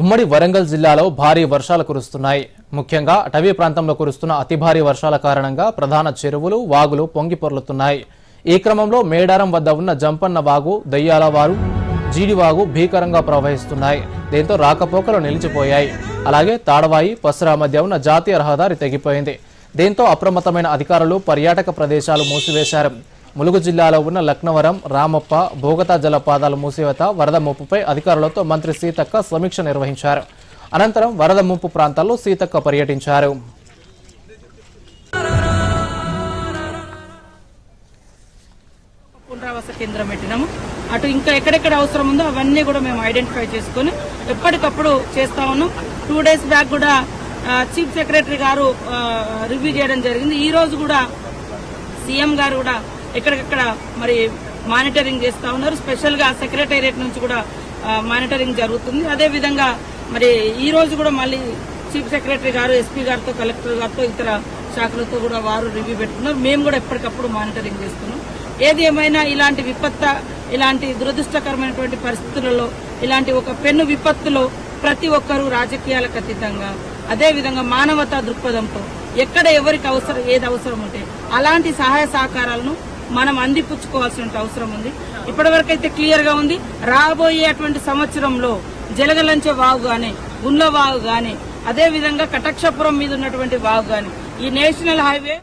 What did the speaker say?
ఉమ్మడి వరంగల్ జిల్లాలో భారీ వర్షాలు కురుస్తున్నాయి. ముఖ్యంగా అటవీ ప్రాంతంలో కురుస్తున్న అతి భారీ వర్షాల కారణంగా ప్రధాన చెరువులు వాగులు పొంగి పొర్లుతున్నాయి. ఈ క్రమంలో మేడారం వద్ద ఉన్న జంపన్న వాగు దయ్యాలవారు జీడివాగు భీకరంగా ప్రవహిస్తున్నాయి. దీంతో రాకపోకలు నిలిచిపోయాయి. అలాగే తాడవాయి పసరా మధ్య ఉన్న జాతీయ రహదారి తెగిపోయింది. దీంతో అప్రమత్తమైన అధికారులు పర్యాటక ప్రదేశాలు మూసివేశారు. ములుగు జిల్లాలో ఉన్న లక్నవరం రామప్ప భోగతా జలపాదాల మూసివేత వరద ముప్పుపై అధికారులతో మంత్రి సీతక్క సమీక్ష నిర్వహించారు. అనంతరం వరద ముంపు ప్రాంతాల్లో సీతక్క పర్యటించారు. పునరావాస కేంద్రం పెట్టినాము. అటు ఇంకా ఎక్కడెక్కడ అవసరం ఉందో అవన్నీ కూడా మేము ఐడెంటిఫై చేసుకుని ఎప్పటికప్పుడు చేస్తా ఉన్నాం. టూ డేస్ బ్యాక్ కూడా చీఫ్ సెక్రటరీ గారు రివ్యూ చేయడం జరిగింది. ఈ రోజు కూడా సీఎం గారు కూడా ఎక్కడికక్కడ మరి మానిటరింగ్ చేస్తా ఉన్నారు. స్పెషల్గా సెక్రటేరియట్ నుంచి కూడా మానిటరింగ్ జరుగుతుంది. అదే విధంగా మరి ఈ రోజు కూడా మళ్ళీ చీఫ్ సెక్రటరీ గారు ఎస్పీ గారితో కలెక్టర్ గారితో ఇతర శాఖలతో కూడా వారు రివ్యూ పెట్టుకున్నారు. మేము కూడా ఎప్పటికప్పుడు మానిటరింగ్ చేస్తున్నాం. ఏది ఏమైనా ఇలాంటి విపత్త ఇలాంటి దురదృష్టకరమైనటువంటి పరిస్థితులలో ఇలాంటి ఒక పెన్ను విపత్తులో ప్రతి ఒక్కరూ రాజకీయాలకు అతీతంగా అదేవిధంగా మానవతా దృక్పథంతో ఎక్కడ ఎవరికి అవసరం ఏది అవసరం ఉంటే అలాంటి సహాయ సహకారాలను మనం అందిపుచ్చుకోవాల్సిన అవసరం ఉంది. ఇప్పటివరకైతే అయితే క్లియర్గా ఉంది. రాబోయేటువంటి సంవత్సరంలో జలగలంచే వాగు గాని గుండ్ల వాగు గాని అదే విధంగా కటక్షపురం మీద ఉన్నటువంటి వాగు గాని ఈ నేషనల్ హైవే